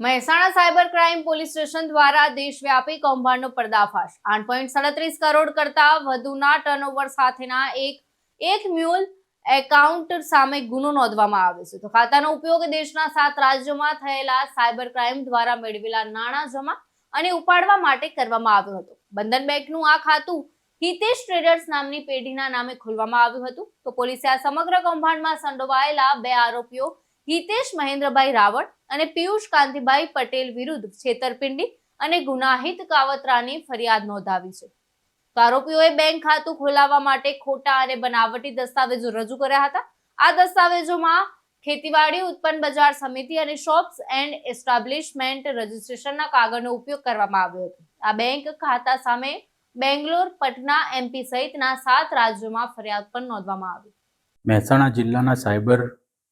Mehsana cyber crime police station દ્વારા દેશવ્યાપી કૌભાંડનો પર્દાફાશ. આઠ પોઈન્ટ સાડત્રીસ કરોડ કરતા વધુના ટર્નઓવર સાથેના એક એક મ્યુલ એકાઉન્ટ સામે ગુનો નોંધવામાં આવ્યો છે. તો ખાતાનો ઉપયોગ દેશના સાત રાજ્યોમાં થયેલા સાયબર ક્રાઇમ દ્વારા મેળવેલા નાણાં જમા અને ઉપાડવા માટે કરવામાં આવ્યો હતો. બંધન બેંકનું આ ખાતું હિતેશ ટ્રેડર્સ નામની પેઢીના નામે ખોલવામાં આવ્યું હતું. તો પોલીસે આ સમગ્ર કૌભાંડમાં સંડોવાયેલા બે આરોપીઓ હિતેશ મહેન્દ્રભાઈ રાવળ અને પિયુષ કાંતિભાઈ પટેલ વિરુદ્ધ છેતરપિંડી અને ગુનાહિત કાવતરાની ફરિયાદ નોંધાવી છે. આરોપીઓએ બેંક ખાતું ખોલાવવા માટે ખોટા અને બનાવટી દસ્તાવેજો રજૂ કર્યા હતા. આ દસ્તાવેજોમાં ખેતીવાડી, ઉત્પન્ન બજાર સમિતિ અને શોપ્સ એન્ડ એસ્ટાબ્લિશમેન્ટ રજિસ્ટ્રેશનના કાગળનો ઉપયોગ કરવામાં આવ્યો હતો. આ બેંક ખાતા સામે બેંગ્લોર, પટના એમપી સહિતના સાત રાજ્યોમાં ફરિયાદ પણ નોંધવામાં આવી. મહેસાણા જિલ્લાના સાયબર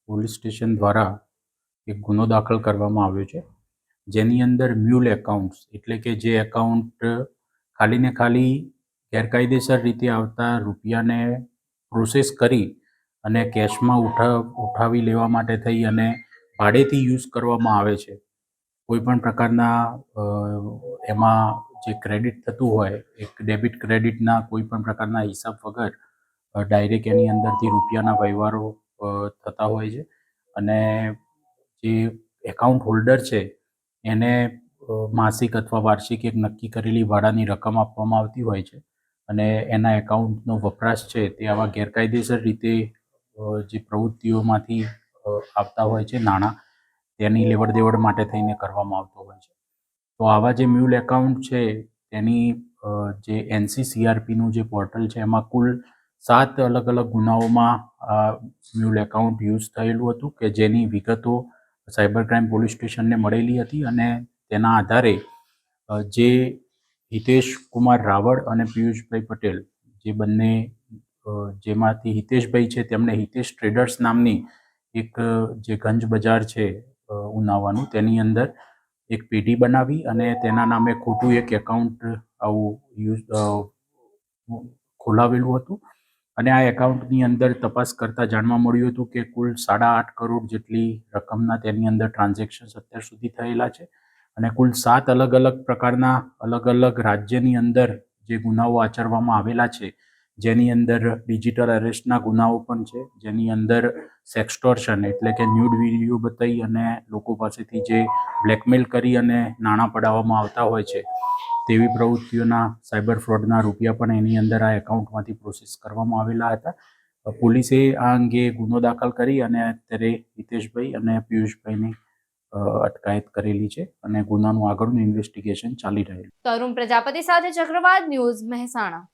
પોલીસ સ્ટેશન દ્વારા એક ગુનો દાખલ કરવામાં આવ્યો છે. જેની અંદર મ્યુલ એકાઉન્ટ્સ એટલે કે જે એકાઉન્ટ ખાલી ને ખાલી ગેરકાયદેસર રીતે આવતા રૂપિયાને પ્રોસેસ કરી અને કેશમાં ઉઠા, ઉઠાવી લેવા માટે થઈ અને ભાડેથી યુઝ કરવામાં આવે છે. કોઈ પણ પ્રકારના એમાં જે ક્રેડિટ થતું હોય, એક ડેબિટ ક્રેડિટના કોઈ પણ પ્રકારના હિસાબ વગર ડાયરેક્ટ એની અંદરથી રૂપિયાના વ્યવહારો થતા હોય છે. અને જે એકાઉન્ટ હોલ્ડર છે, એને માસિક અથવા વાર્ષિક એક નક્કી કરેલી ભાડાની રકમ આપવામાં આવતી હોય છે. અને એના એકાઉન્ટનો વપરાશ છે તે આવા ગેરકાયદેસર રીતે જે પ્રવૃત્તિઓમાંથી આવતા હોય છે, નાણાં, તેની લેવડ દેવડ માટે થઈને કરવામાં આવતો હોય છે. તો આવા જે મ્યુલ એકાઉન્ટ છે, તેની જે એનસીસીઆરપીનું જે પોર્ટલ છે, એમાં કુલ સાત અલગ અલગ ગુનાઓમાં આ મ્યુલ એકાઉન્ટ યુઝ થયેલું હતું કે જેની વિગતો સાયબર ક્રાઇમ પોલીસ સ્ટેશનને મળેલી હતી અને તેના આધારે જે હિતેશ કુમાર રાવળ અને પિયુષભાઈ પટેલ, જે બંને જેમાંથી હિતેશભાઈ છે, તેમણે હિતેશ ટ્રેડર્સ નામની એક જે ગંજ બજાર છે ઉનાવાનું, તેની અંદર એક પેઢી બનાવી અને તેના નામે ખોટું એક એકાઉન્ટ આવું યુઝ ખોલાવેલું હતું. અને આ એકાઉન્ટની અંદર તપાસ કરતાં જાણવા મળ્યું હતું કે કુલ સાડા આઠ કરોડ જેટલી રકમના તેની અંદર ટ્રાન્ઝેક્શન્સ અત્યાર સુધી થયેલા છે અને કુલ સાત અલગ અલગ પ્રકારના અલગ અલગ રાજ્યની અંદર જે ગુનાઓ આચરવામાં આવેલા છે, જેની અંદર ડિજિટલ અરેસ્ટના ગુનાઓ પણ છે, જેની અંદર સેક્સટોર્શન એટલે કે ન્યૂડ વીડિયો બતાવી અને લોકો પાસેથી જે બ્લેકમેલ કરી અને નાણાં પડાવવામાં આવતા હોય છે. તેવી પ્રવૃત્તિઓના સાયબર ફ્રોડના રૂપિયા પણ એની અંદર આ એકાઉન્ટમાંથી પ્રોસેસ કરવામાં આવેલા હતા. પોલીસે આ અંગે ગુનો દાખલ કરી અને અત્યારે હિતેશભાઈ અને પિયુષભાઈની અટકાયત કરેલી છે અને ગુનાનું આગળનું ઇન્વેસ્ટિગેશન ચાલી રહ્યું તરુણ પ્રજાપતિ સાથે ચક્રવાત ન્યૂઝ મહેસાણા.